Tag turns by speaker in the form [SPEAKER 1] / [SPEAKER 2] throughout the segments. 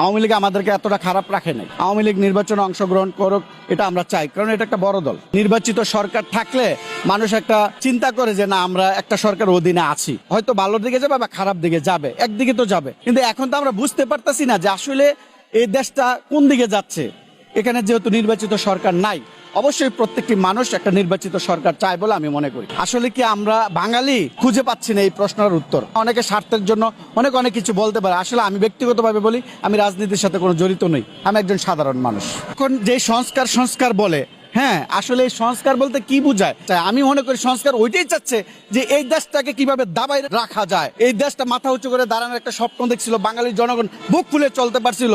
[SPEAKER 1] আওয়ামী লীগ আমাদেরকে এতটা খারাপ রাখে নাই। আওয়ামী লীগ নির্বাচনে অংশগ্রহণ করুক, এটা আমরা চাই, কারণ এটা একটা বড় দল। নির্বাচিত সরকার থাকলে মানুষ একটা চিন্তা করে যে, না, আমরা একটা সরকার অধীনে আছি। হয়তো ভালোর দিকে যাবে বা খারাপ দিকে যাবে, একদিকে তো যাবে। কিন্তু এখন তো আমরা বুঝতে পারতাছি না যে আসলে এই দেশটা কোন দিকে যাচ্ছে। এখানে যেহেতু নির্বাচিত সরকার নাই, অবশ্যই প্রত্যেকটি মানুষ একটা নির্বাচিত সরকার চায় বলে আমি মনে করি। আসলে কি আমরা বাঙালি খুঁজে পাচ্ছি না এই প্রশ্নের উত্তর। অনেকে স্বার্থের জন্য অনেক অনেক কিছু বলতে পারে। আসলে আমি ব্যক্তিগতভাবে বলি, আমি রাজনীতির সাথে কোনো জড়িত নই। আমি একজন সাধারণ মানুষ। এখন যে সংস্কার সংস্কার বলে হ্যাঁ আসলে এই সংস্কার বলতে কি বোঝায়? আমি মনে করি সংস্কার ওইটাই চাচ্ছে যে এই দেশটাকে কীভাবে দাবায় রাখা যায়। এই দেশটা মাথা উঁচু করে দাঁড়ানোর একটা স্বপ্ন দেখছিল বাঙালির জনগণ, বুক খুলে চলতে পারছিল।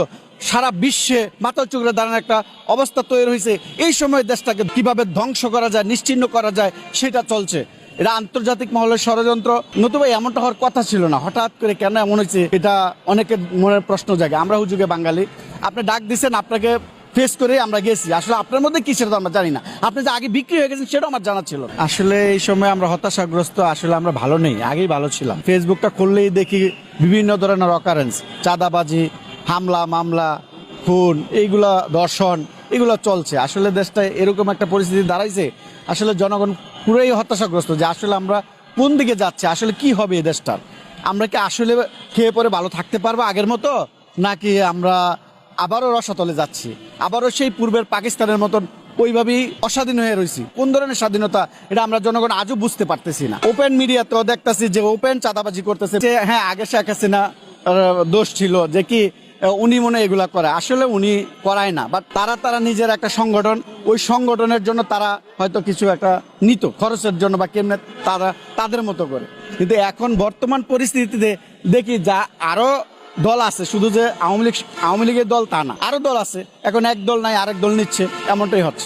[SPEAKER 1] সারা বিশ্বে মাথা উঁচু করে দাঁড়ানোর একটা অবস্থা তৈরি হয়েছে। এই সময় দেশটাকে কীভাবে ধ্বংস করা যায় নিশ্চিহ্ন করা যায়, সেটা চলছে। এটা আন্তর্জাতিক মহলের ষড়যন্ত্র। নতুবা এমনটা হওয়ার কথা ছিল না। হঠাৎ করে কেন এমন হয়েছে, এটা অনেকের মনের প্রশ্ন জাগে। আমরা হুজুগে বাঙালি। আপনি ডাক দিচ্ছেন আপনাকে ফেস করে আমরা গেছি। আসলে আপনার মধ্যে কি সেটা তো আমরা জানি না। আপনি যে আগে বিক্রি হয়ে গেছেন, সেটাও আমার জানা ছিল আসলে এই সময় আমরা হতাশাগ্রস্ত। আসলে আমরা ভালো নেই, আগেই ভালো ছিলাম। ফেসবুকটা খুললেই দেখি বিভিন্ন ধরনের অকারেন্স চাঁদাবাজি হামলা, মামলা, খুন, এইগুলা দর্শন, এগুলো চলছে। আসলে দেশটা এরকম একটা পরিস্থিতি দাঁড়াইছে, আসলে জনগণ পুরোই হতাশাগ্রস্ত যে আসলে আমরা কোন দিকে যাচ্ছে, আসলে কি হবে এই দেশটার? আমরা কি আসলে খেয়ে পরে ভালো থাকতে পারব আগের মতো, নাকি আমরা আবারও রসাতলে যাচ্ছি? আবারও সেই পূর্বের পাকিস্তানের মতন ওইভাবেই অস্বাধীন হয়ে রয়েছি কোন ধরনের স্বাধীনতা, এটা আমরা জনগণ আজও বুঝতে পারতেছি না। ওপেন মিডিয়াতেও দেখতেছি যে ওপেন চাঁদাবাজি করতেছে, যে হ্যাঁ আগে শেখ হাসিনা দোষ ছিল, যে কি উনি মনে এগুলা করে। আসলে উনি করায় না বাট তারা তারা নিজের একটা সংগঠন, ওই সংগঠনের জন্য তারা হয়তো কিছু একটা নিত, খরচের জন্য বা কেমনে তারা, তাদের মতো করে। কিন্তু এখন বর্তমান পরিস্থিতিতে দেখি যা আরও দল আছে, শুধু যে আওয়ামী লীগ, আওয়ামী লীগের দল তা না আরও দল আছে, এখন এক দল নাই, আরেক দল নিচ্ছে, এমনটাই হচ্ছে।